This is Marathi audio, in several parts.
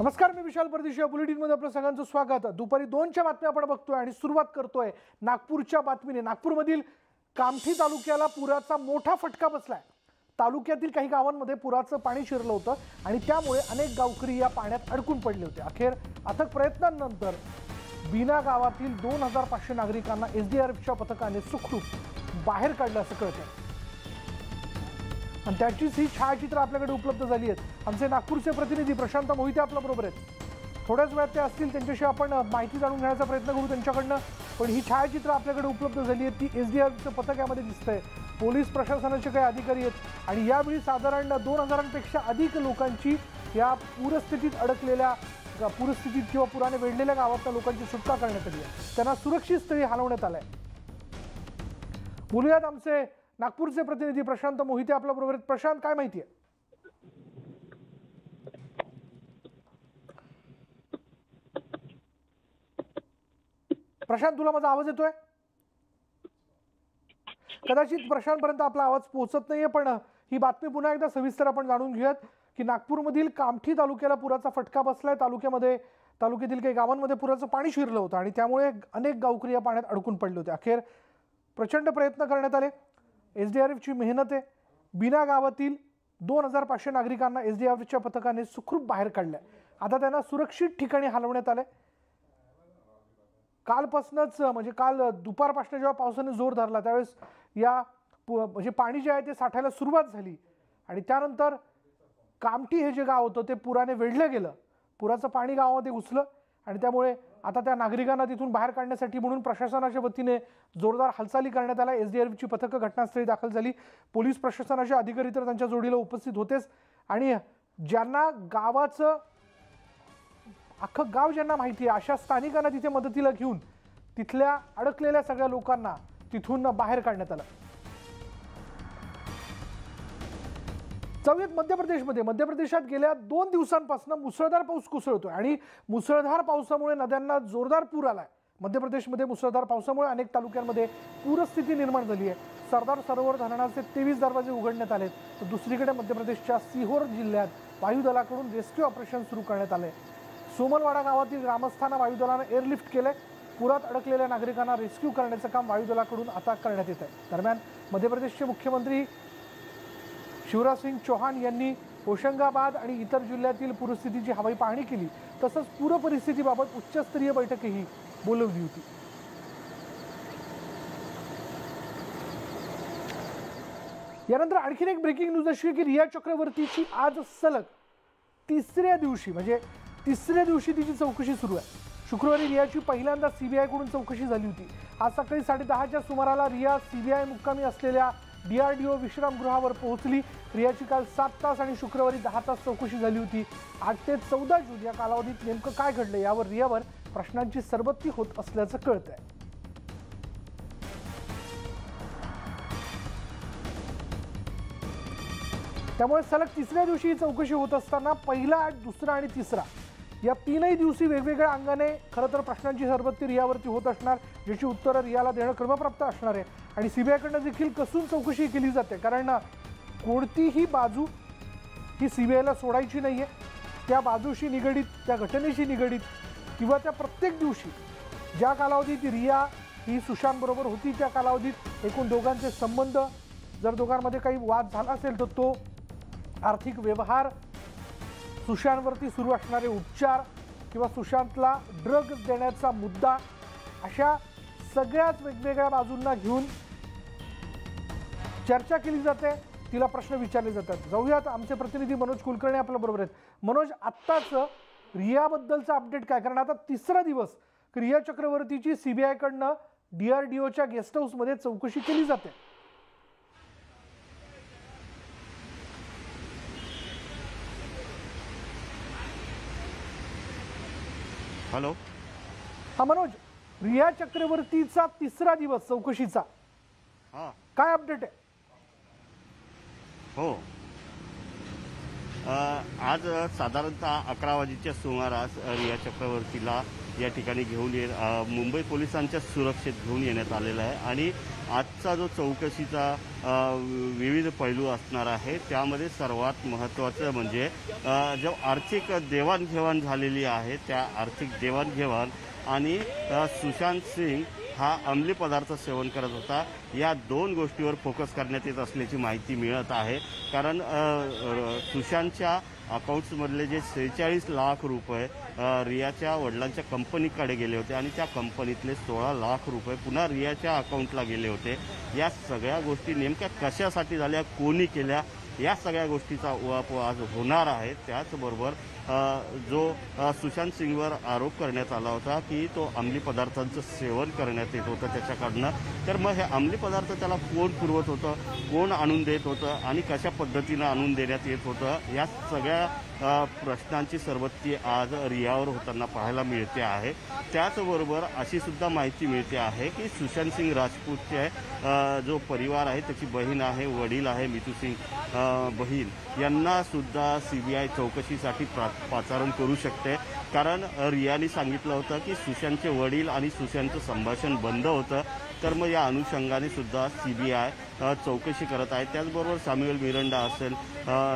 नमस्कार मी विशाल परदेशी या बुलेटिनमध्ये आपलं सगळ्यांचं स्वागत. दुपारी दोनच्या बातम्या आपण बघतोय आणि सुरुवात करतोय नागपूरच्या बातमीने. नागपूरमधील कामठी तालुक्याला पुराचा मोठा फटका बसलाय. तालुक्यातील काही गावांमध्ये पुराचं पाणी शिरलं होतं आणि त्यामुळे अनेक गावकरी या पाण्यात अडकून पडले होते. अखेर अथक प्रयत्नांनंतर बिना गावातील दोन हजार पाचशे नागरिकांना एस डी एसडीआरएफच्या पथकाने सुखरूप बाहेर काढलं असं कळतंय. आणि त्याचीच ही छायाचित्र आपल्याकडे उपलब्ध झाली आहेत. आमचे नागपूरचे प्रतिनिधी प्रशांत मोहिते आपल्याबरोबर आहेत. थोड्याच वेळात ते असतील त्यांच्याशी आपण माहिती जाणून घेण्याचा प्रयत्न करू त्यांच्याकडनं. पण ही छायाचित्र आपल्याकडे उपलब्ध झाली आहेत ती एस डी आरचं पथक यामध्ये दिसतंय. पोलीस प्रशासनाचे काही अधिकारी आहेत आणि यावेळी साधारण दोन हजारांपेक्षा अधिक लोकांची या पूरस्थितीत अडकलेल्या पूरस्थितीत किंवा पुराने वेढलेल्या गावातल्या लोकांची सुटका करण्यात आली आहे. त्यांना सुरक्षित स्थळी हलवण्यात आलंय. बोलूयात आमचे नागपूरचे प्रतिनिधी प्रशांत मोहिते आपल्या बरोबर आहेत. प्रशांत काय माहिती आहे? प्रशांत तुला माझा आवाज येतोय? कदाचित प्रशांत पर्यंत आपला आवाज पोहोचत नाहीये पण ही बातमी पुन्हा एकदा सविस्तर आपण जाणून घेऊयात की नागपूरमधील कामठी तालुक्याला पुराचा फटका बसलाय. तालुक्यामध्ये तालुक्यातील काही गावांमध्ये पुराचं पाणी शिरलं होतं आणि त्यामुळे अनेक गावकरी या पाण्यात अडकून पडले होते. अखेर प्रचंड प्रयत्न करण्यात आले. एस डी आर एफची मेहनत आहे. बिना गावातील दोन हजार पाचशे नागरिकांना एस डी आर एफच्या पथकाने सुखरूप बाहेर काढलं आहे आता त्यांना सुरक्षित ठिकाणी हलवण्यात आलंय. कालपासूनच म्हणजे काल दुपारपासून जेव्हा पावसाने जोर धरला त्यावेळेस या पु- म्हणजे पाणी जे आहे ते साठायला सुरुवात झाली. आणि त्यानंतर कामठी हे जे गाव होतं ते पुराने वेढलं गेलं. पुराचं पाणी गावामध्ये घुसलं आणि त्यामुळे आता त्या नागरिकांना तिथून बाहेर काढण्यासाठी म्हणून प्रशासनाच्या वतीने जोरदार हालचाली करण्यात आल्या. एस डी आर एफची पथकं घटनास्थळी दाखल झाली. पोलीस प्रशासनाचे अधिकारी तर त्यांच्या जोडीला उपस्थित होतेच. आणि ज्यांना गावाचं अख्खं गाव ज्यांना माहिती आहे अशा स्थानिकांना तिथे मदतीला घेऊन तिथल्या अडकलेल्या सगळ्या लोकांना तिथून बाहेर काढण्यात आलं. जाऊयात मध्य प्रदेशमध्ये मध्य प्रदेशात गेल्या दोन दिवसांपासून मुसळधार पाऊस कोसळतोय आणि मुसळधार पावसामुळे नद्यांना जोरदार पूर आलाय. मध्य प्रदेशमध्ये मुसळधार पावसामुळे अनेक तालुक्यांमध्ये पूरस्थिती निर्माण झाली आहे. सरदार सरोवर धरणाचे तेवीस दरवाजे उघडण्यात आले तर दुसरीकडे मध्य प्रदेशच्या सिहोर जिल्ह्यात वायुदलाकडून रेस्क्यू ऑपरेशन सुरू करण्यात आले सोमलवाडा गावातील ग्रामस्थांना वायुदलानं एअरलिफ्ट केलं पुरात अडकलेल्या नागरिकांना रेस्क्यू करण्याचं काम वायुदलाकडून आता करण्यात येत आहे दरम्यान मध्य प्रदेशचे मुख्यमंत्री शिवराजसिंग चौहान यांनी होशंगाबाद आणि इतर जिल्ह्यातील पूरस्थितीची हवाई पाहणी केली. तसंच पूर परिस्थितीबाबत उच्चस्तरीय बैठकही बोलवली होती. यानंतर आणखीन एक ब्रेकिंग न्यूज अशी की रिया चक्रवर्तीची आज सलग तिसऱ्या दिवशी म्हणजे तिसऱ्या दिवशी तिची चौकशी सुरू आहे. शुक्रवारी रियाची पहिल्यांदा सीबीआयकडून चौकशी झाली होती. आज सकाळी साडेदहाच्या सुमाराला रिया सीबीआय मुक्कामी असलेल्या डीआरडीओ विश्रामगृहावर पोहोचली. रियाची काल सात तास आणि शुक्रवारी दहा तास चौकशी झाली होती. आठ ते चौदा जून या कालावधीत नेमकं काय घडलं यावर रियावर प्रश्नांची सरबत्ती होत असल्याचं कळत आहे त्यामुळे सलग तिसऱ्या दिवशी ही चौकशी होत असताना पहिला आठ दुसरा आणि तिसरा. या तीनही दिवशी वेगवेगळ्या अंगाने खरं तर प्रश्नांची सरबत्ती रियावरती होत असणार ज्याची उत्तरं रियाला देणं क्रमप्राप्त असणार आहे. आणि सीबीआयकडनं देखील कसून चौकशी केली जाते कारण कोणतीही बाजू ही सीबीआयला सोडायची नाही आहे त्या बाजूशी निगडीत त्या घटनेशी निगडीत किंवा त्या प्रत्येक दिवशी ज्या कालावधीत रिया ही सुशांतबरोबर होती त्या कालावधीत एकूण दोघांचे संबंध जर दोघांमध्ये काही वाद झाला असेल तर तो आर्थिक व्यवहार सुशांतवरती सुरू असणारे उपचार किंवा सुशांतला ड्रग देण्याचा मुद्दा अशा सगळ्याच वेगवेगळ्या बाजूंना घेऊन चर्चा केली जाते. तिला प्रश्न विचारले जातात. जाऊयात. आमचे प्रतिनिधी मनोज कुलकर्णी आपल्या बरोबर आहेत. मनोज आत्ताच रियाबद्दलचं अपडेट काय? कारण आता तिसरा दिवस. रिया चक्रवर्तीची सीबीआयकडनं डीआरडीओच्या गेस्ट हाऊसमध्ये चौकशी केली जाते. हॅलो. हा मनोज रिया चक्रवर्तीचा तिसरा दिवस चौकशीचा. हां. काय अपडेट आहे? हो. आज साधारणतः अकरा वाजेच्या सुमारास रिया चक्रवर्तीला या ठिकाणी घेऊन ये मुंबई पोलिसांच्या सुरक्षेत घेऊन येण्यात आलेला आहे. आणि आजचा जो चौकशीचा विविध पैलू असणार आहे त्यामध्ये सर्वात महत्त्वाचं म्हणजे जो आर्थिक देवाणघेवाण झालेली आहे त्या आर्थिक देवाणघेवाण आणि सुशांत सिंग हा अंमली पदार्थ सेवन करत होता. या दोन गोष्टीवर फोकस करण्यात येत असल्याची माहिती मिळत आहे. कारण सुशांतच्या अकाउंट्समधले जे सेहेचाळीस लाख रुपये रियाच्या वडिलांच्या कंपनीकडे गेले होते आणि त्या कंपनीतले सोळा लाख रुपये पुन्हा रियाच्या अकाउंटला गेले होते. या सगळ्या गोष्टी नेमक्या कशासाठी झाल्या कोणी केल्या या सगळ्या गोष्टीचा उहापोह आज होणार आहे. त्याचबरोबर जो सुशांत सिंगवर आरोप करण्यात आला होता की तो अंमली पदार्थांचं सेवन करण्यात येत होतं त्याच्याकडनं. तर मग हे अंमली पदार्थ त्याला कोण पुरवत होतं? कोण आणून देत होतं? आणि कशा पद्धतीनं आणून देण्यात येत होतं? या सगळ्या प्रश्नांची सरबत्ती आज रियावर होताना पाहायला मिळते आहे. त्याचबरोबर अशी सुद्धा माहिती मिळते आहे की सुशांत सिंग राजपूतचे जो परिवार आहे त्याची बहीण आहे वडील आहे मितू सिंग बहीण यांना सुद्धा सी बी आय चौकशीसाठी प्रा पाचारण करू शकते. कारण रियानी रियाने सांगितलं होतं की सुशांतचे वडील आणि सुशांतचं संभाषण बंद होतं. तर मग या अनुषंगाने सुद्धा सी बी आय चौकशी करत आहे. त्याचबरोबर सॅम्युअल मिरंडा असेल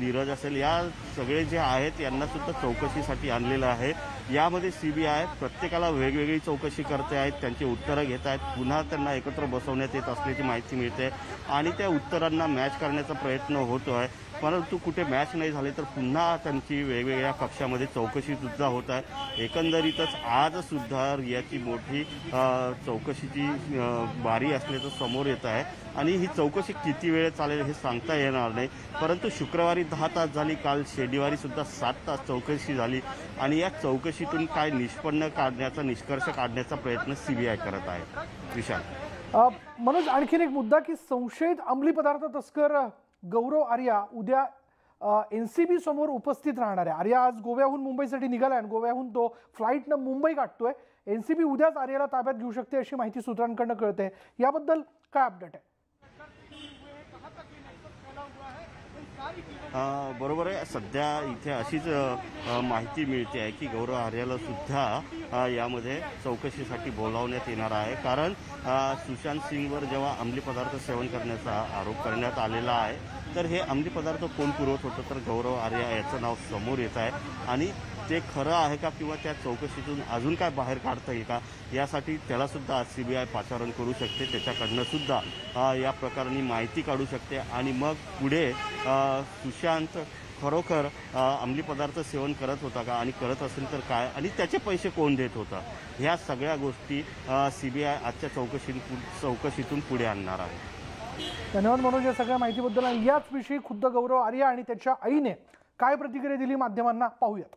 नीरज असेल या सगळे जे आहेत यांनासुद्धा चौकशीसाठी आणलेलं आहे. यामध्ये सी बी आय प्रत्येकाला वेगवेगळी चौकशी करते आहेत त्यांची उत्तरं घेत आहेत. पुन्हा त्यांना एकत्र बसवण्यात येत असल्याची माहिती मिळते. आणि त्या उत्तरांना मॅच करण्याचा प्रयत्न होतो आहे परंतु कुठे मॅच नाही झाले तर पुन्हा त्यांची वेगवेगळ्या कक्षामध्ये चौकशीसुद्धा होत आहे. एकंदरीतच आजसुद्धा रियाची मोठी चौकशीची बारी असल्याचं समोर येत आहे. आणि ही चौकशी किती वेळ चालेल हे सांगता येणार नाही. परंतु शुक्रवारी दहा तास झाली काल शनिवारीसुद्धा सात तास चौकशी झाली. आणि या चौकशीतून काय निष्पन्न काढण्याचा निष्कर्ष काढण्याचा प्रयत्न सीबीआय करत आहे. विशाल. मनोज आणखीन एक मुद्दा की संशयित अंमली पदार्थ तस्कर गौरव आर्या उद्या एन सी बी समोर उपस्थित राहणार आहे. आर्या आज गोव्याहून मुंबईसाठी निघालाय आणि गोव्याहून तो फ्लाईटनं मुंबई गाठतोय एन सी बी उद्याच आर्याला ताब्यात घेऊ शकते अशी माहिती सूत्रांकडनं कळते. याबद्दल काय अपडेट आहे? बरोबर आहे. सध्या इथे अशीच माहिती मिळते आहे की गौरव आर्याला सुद्धा यामध्ये चौकशीसाठी बोलावण्यात येणार आहे. कारण सुशांत सिंगवर जेव्हा अंमली पदार्थ सेवन करण्याचा आरोप करण्यात आलेला आहे तर हे अंमली पदार्थ कोण पुरवत होतं? तर गौरव आर्या याचं नाव समोर येत आहे. आणि ते खरं आहे का किंवा त्या चौकशीतून अजून काय बाहेर काढता येईल का? यासाठी त्याला सुद्धा आज सी बी आय पाचारण करू शकते. त्याच्याकडनं सुद्धा या प्रकरणी माहिती काढू शकते. आणि मग पुढे सुशांत खरोखर अंमली पदार्थ सेवन करत होता का? आणि करत असेल तर काय? आणि त्याचे पैसे कोण देत होता? ह्या सगळ्या गोष्टी सी बी आय आजच्या चौकशी चौकशीतून पुढे आणणार आहे. धन्यवाद मनोज या सगळ्या माहितीबद्दल. आणि याच विषयी खुद्द गौरव आर्या आणि त्याच्या आईने काय प्रतिक्रिया दिली माध्यमांना पाहूयात.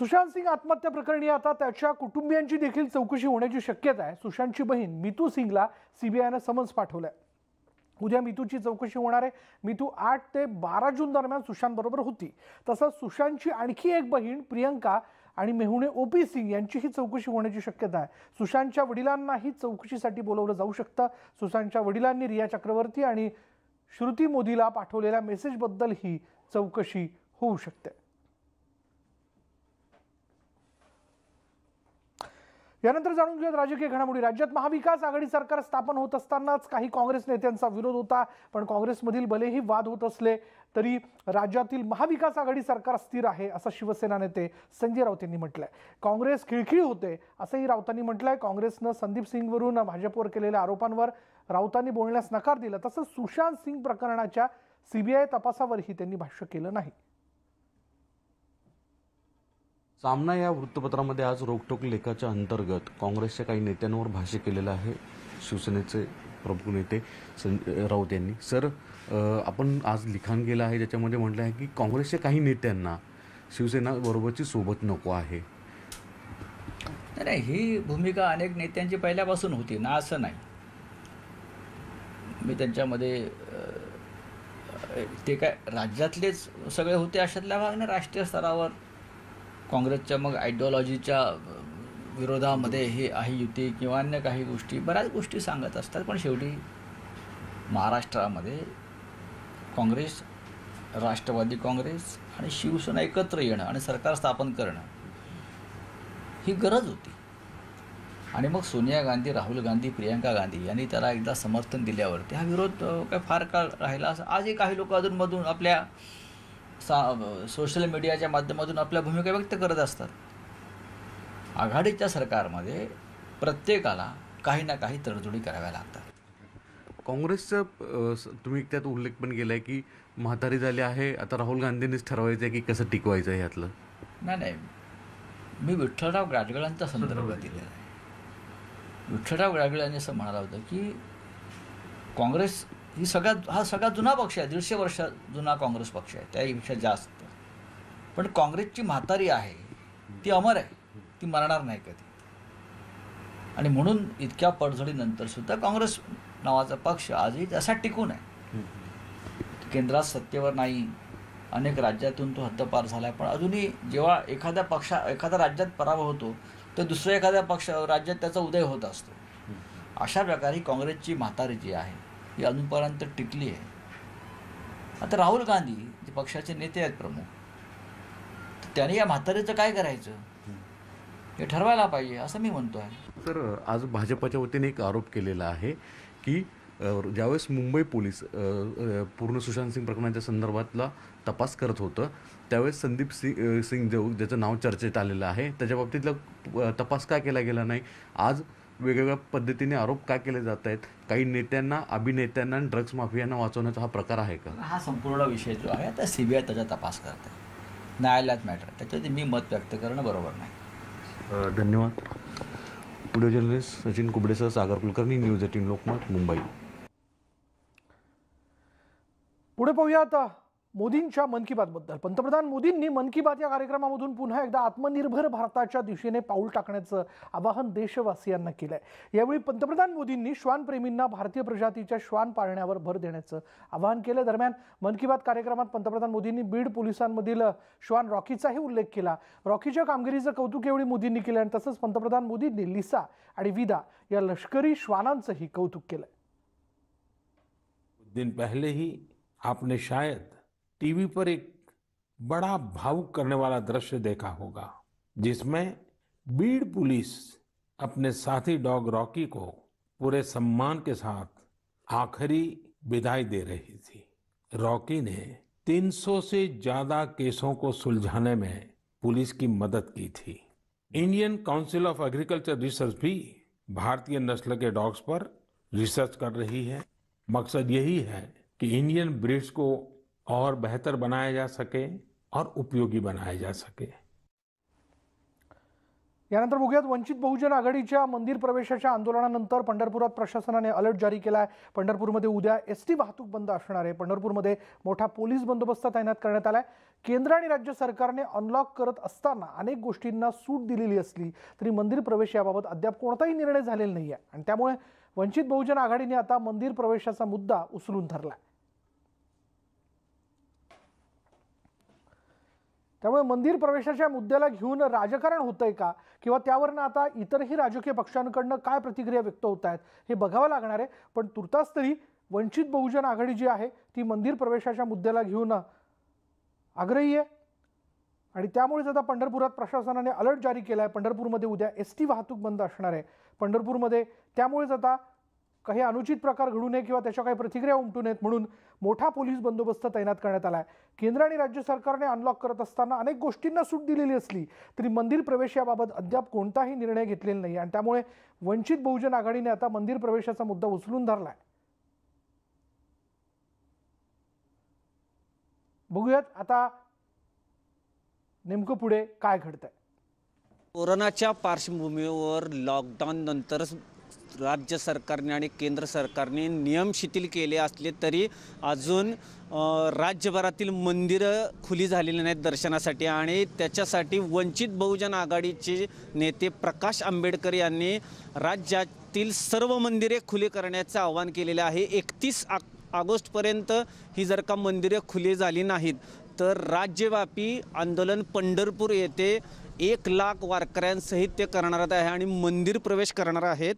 सुशांत सिंग आत्महत्या प्रकरणी आता त्याच्या कुटुंबियांची देखील चौकशी होण्याची शक्यता आहे. सुशांतची बहीण मितू सिंगला सीबीआयनं समन्स पाठवलंय. उद्या मितूची चौकशी होणार आहे. मितू आठ ते बारा जून दरम्यान सुशांतबरोबर होती. तसंच सुशांतची आणखी एक बहीण प्रियंका आणि मेहुणे ओपी सिंग यांचीही चौकशी होण्याची शक्यता आहे. सुशांतच्या वडिलांनाही चौकशीसाठी बोलवलं जाऊ शकतं. सुशांतच्या वडिलांनी रिया चक्रवर्ती आणि श्रुती मोदीला पाठवलेल्या मेसेजबद्दलही चौकशी होऊ शकते. यानंतर जाणून घेऊयात राजकीय घडामोडी. राज्यात महाविकास आघाडी सरकार स्थापन होत असतानाच काही काँग्रेस नेत्यांचा विरोध होता. पण काँग्रेसमधील भलेही वाद होत असले तरी राज्यातील महाविकास आघाडी सरकार स्थिर आहे असं शिवसेना नेते संजय राऊत यांनी म्हटलंय. काँग्रेस खिळखिळी होते असंही राऊतांनी म्हटलंय. काँग्रेसनं संदीप सिंगवरून भाजपवर केलेल्या आरोपांवर राऊतांनी बोलण्यास नकार दिला. तसंच सुशांत सिंग प्रकरणाच्या सीबीआय तपासावरही त्यांनी भाष्य केलं नाही. सामना या वृत्तपत्रामध्ये आज रोकटोक लेखाच्या अंतर्गत काँग्रेसच्या काही नेत्यांवर भाष्य केलेलं आहे. शिवसेनेचे प्रमुख नेते सं राऊत यांनी. सर आपण आज लिखाण केलं आहे ज्याच्यामध्ये म्हटलं आहे की काँग्रेसच्या काही नेत्यांना शिवसेना बरोबरची सोबत नको आहे. नाही, ही भूमिका अनेक नेत्यांची पहिल्यापासून होती ना असं नाही. मी त्यांच्यामध्ये ते काय राज्यातलेच सगळे होते अशातल्या भागने? राष्ट्रीय स्तरावर काँग्रेसच्या मग आयडिओलॉजीच्या विरोधामध्ये हे आहे युती किंवा अन्य काही गोष्टी बऱ्याच गोष्टी सांगत असतात. पण शेवटी महाराष्ट्रामध्ये काँग्रेस राष्ट्रवादी काँग्रेस आणि शिवसेना एकत्र येणं आणि सरकार स्थापन करणं ही गरज होती. आणि मग सोनिया गांधी राहुल गांधी प्रियंका गांधी यांनी त्याला एकदा समर्थन दिल्यावरती हा विरोध काय फार काळ राहिला असं. आजही काही लोक अधूनमधून आपल्या सा सोशल मीडियाच्या माध्यमातून आपल्या भूमिका व्यक्त करत असतात. आघाडीच्या सरकारमध्ये प्रत्येकाला काही ना काही तडजोडी कराव्या लागतात. काँग्रेसचं तुम्ही त्यात उल्लेख पण केला आहे की म्हातारी झाली आहे आता राहुल गांधींनीच ठरवायचं आहे की कसं टिकवायचं आहे यातलं नाही नाही. मी विठ्ठलराव गाडगिळांचा संदर्भ दिलेला आहे. विठ्ठलराव गाडगिळ यांनी असं म्हणाला होतं की काँग्रेस ही सगळ्यात हा सगळ्यात जुना पक्ष आहे दीडशे वर्ष जुना काँग्रेस पक्ष आहे त्यापेक्षा जास्त. पण काँग्रेसची म्हातारी आहे ती अमर आहे ती मरणार नाही कधी. आणि म्हणून इतक्या पडझडीनंतर सुद्धा काँग्रेस नावाचा पक्ष आजही तसा टिकून आहे. केंद्रात सत्तेवर नाही अनेक राज्यातून तो हद्दपार झाला पण अजूनही जेव्हा एखाद्या पक्षा एखाद्या राज्यात पराभव होतो तर दुसऱ्या एखाद्या पक्ष राज्यात त्याचा उदय होत असतो. अशा प्रकारे काँग्रेसची म्हातारी जी आहे ही अजूनपर्यंत टिकली आहे. आता राहुल गांधी जे पक्षाचे नेते आहेत प्रमुख तर या म्हातारीचं काय करायचं? हे ठरवायला पाहिजे असं मी म्हणतो आहे तर आज भाजपच्या वतीने एक आरोप केलेला आहे की ज्यावेळेस मुंबई पोलीस पूर्ण सुशांत सिंग प्रकरणाच्या संदर्भातला तपास करत होतं त्यावेळेस संदीप सिंग सिंग देऊ ज्याचं नाव चर्चेत आलेलं आहे त्याच्या बाबतीतला तपास का केला गेला नाही? आज वेगवेगळ्या पद्धतीने आरोप का केले जात आहेत? काही नेत्यांना अभिनेत्यांना आणि ड्रग्ज माफियांना वाचवण्याचा हा प्रकार आहे का? हा संपूर्ण विषय जो आहे आता सी बी आय त्याचा तपास करते न्यायालयात मॅटर त्याच्यात मी मत व्यक्त करणं बरोबर नाही. धन्यवाद. व्हिडिओ जर्नलिस्ट सचिन कुबडेसह सागर कुलकर्णी न्यूज एटीन लोकमत मुंबई. पुढे पाहूयात मोदींच्या मन की बात बद्दल पंतप्रधान मोदींनी मन की बात या कार्यक्रमामधून पुन्हा एकदा आत्मनिर्भर भारताच्या दिशेने पाऊल टाकण्याचं आवाहन देशवासियांना केलं आहे यावेळी पंतप्रधान मोदींनी श्वानप्रेमींना भारतीय प्रजातीच्या श्वान पाळण्यावर भर देण्याचं आवाहन केलं. दरम्यान मन की बात कार्यक्रमात पंतप्रधान मोदींनी बीड पोलिसांमधील श्वान रॉकीचाही उल्लेख केला. रॉकीच्या कामगिरीचं कौतुक यावेळी मोदींनी केलं आणि तसंच पंतप्रधान मोदींनी लिसा आणि विदा या लष्करी श्वानांचंही कौतुक केलं दिन पहले ही आपने शायद टीवी पर एक बड़ा भावुक करने वाला दृश्य देखा होगा, जिसमें बीड़ पुलिस अपने साथी डॉग रॉकी को पूरे सम्मान के साथ आखिरी विदाई दे रही थी। रॉकी ने 300 से ज़्यादा केसों को सुलझाने में पुलिस की मदद की थी। Indian council of agriculture research भी भारतीय नस्ल के डॉग्स पर रिसर्च कर रही है। मकसद यही है कि इंडियन ब्रीड्स को और बेहतर बनाया जा सके और उपयोगी बनाया जा सके। यानंतर बघूयात वंचित बहुजन आघाडीच्या मंदिर प्रवेशाच्या आंदोलनानंतर पंढरपुरात प्रशासनाने अलर्ट जारी केला आहे पंढरपूरमध्ये उद्या एस टी वाहतूक बंद असणार आहे. पंढरपूरमध्ये मोठा पोलीस बंदोबस्त तैनात करण्यात आला आहे केंद्र आणि राज्य सरकारने अनलॉक करत असताना अनेक गोष्टींना सूट दिलेली असली तरी मंदिर प्रवेश याबाबत अद्याप कोणताही निर्णय झालेला नाही आहे आणि त्यामुळे वंचित बहुजन आघाडीने आता मंदिर प्रवेशाचा मुद्दा उचलून धरला त्यामुळे मंदिर प्रवेशाच्या मुद्द्याला घेऊन राजकारण होतंय का? किंवा त्यावरनं आता इतरही राजकीय पक्षांकडनं काय प्रतिक्रिया व्यक्त होत आहेत हे बघावं लागणार आहे. पण तुर्तास तरी वंचित बहुजन आघाडी जी आहे ती मंदिर प्रवेशाच्या मुद्द्याला घेऊन आग्रही आहे. आणि त्यामुळेच आता पंढरपुरात प्रशासनाने अलर्ट जारी केला आहे पंढरपूरमध्ये उद्या एस टी वाहतूक बंद असणार आहे. पंढरपूरमध्ये त्यामुळेच आता काही अनुचित प्रकार घडू नये किंवा त्याच्या काही प्रतिक्रिया उमटू नयेत म्हणून मोठा पोलीस बंदोबस्त तैनात करण्यात आला आहे केंद्र आणि राज्य सरकारने अनलॉक करत असताना अनेक गोष्टींना सूट दिलेली असली तरी मंदिर प्रवेश याबाबत अद्याप कोणताही निर्णय घेतलेला नाही आणि त्यामुळे वंचित बहुजन आघाडीने आता मंदिर प्रवेशाचा मुद्दा उचलून धरला आहे बघूयात आता नेमकं पुढे काय घडतंय. कोरोनाच्या पार्श्वभूमीवर लॉकडाऊन नंतर राज्य सरकारने आणि केंद्र सरकारने नियम शिथिल केले असले तरी अजून राज्यभरातील मंदिरं खुली झालेली नाहीत दर्शनासाठी आणि त्याच्यासाठी वंचित बहुजन आघाडीचे नेते प्रकाश आंबेडकर यांनी राज्यातील सर्व मंदिरे खुली करण्याचं आवाहन केलेलं आहे. एकतीस ऑगस्टपर्यंत ही जर का मंदिरे खुली झाली नाहीत तर राज्यव्यापी आंदोलन पंढरपूर येथे एक लाख वारकऱ्यांसहित ते करणार आहे आणि मंदिर प्रवेश करणार आहेत.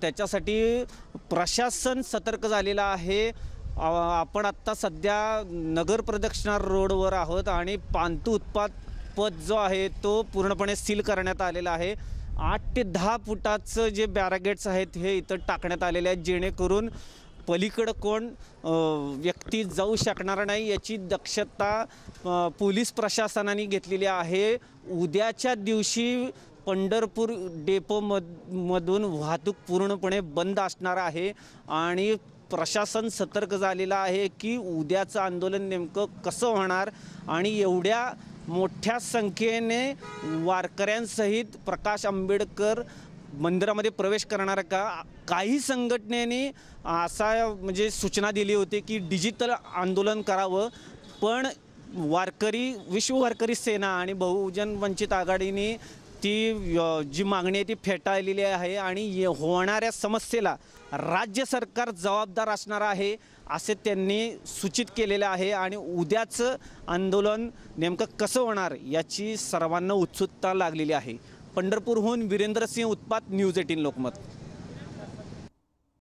त्याच्यासाठी प्रशासन सतर्क झालेलं आहे. आपण आत्ता सध्या नगर प्रदक्षिणा रोडवर आहोत आणि पांतू उत्पाद पद जो आहे तो पूर्णपणे सील करण्यात आलेला आहे. आठ ते दहा फुटाचं जे बॅरागेट्स आहेत हे इथं टाकण्यात आलेले आहेत. जेणेकरून पलीकडं कोण व्यक्ती जाऊ शकणार नाही याची दक्षता पोलीस प्रशासनाने घेतलेली आहे. उद्याच्या दिवशी पंढरपूर डेपोमध मधून वाहतूक पूर्णपणे बंद असणार आहे आणि प्रशासन सतर्क झालेलं आहे की उद्याचं आंदोलन नेमकं कसं होणार आणि एवढ्या मोठ्या संख्येने वारकऱ्यांसहित प्रकाश आंबेडकर मंदिरामध्ये प्रवेश करणार का? काही संघटनेने असा म्हणजे सूचना दिली होती की डिजिटल आंदोलन करावं पण वारकरी विश्व वारकरी सेना आणि बहुजन वंचित आघाडीने ती जी मागणी आहे ती फेटाळलेली आहे आणि ये- होणाऱ्या समस्येला राज्य सरकार जबाबदार असणार आहे असे त्यांनी सूचित केलेलं आहे आणि उद्याचं आंदोलन नेमकं कसं होणार याची सर्वांना उत्सुकता लागलेली आहे. पंढरपूरहून वीरेंद्र सिंह उत्पात न्यूज एटीन लोकमत.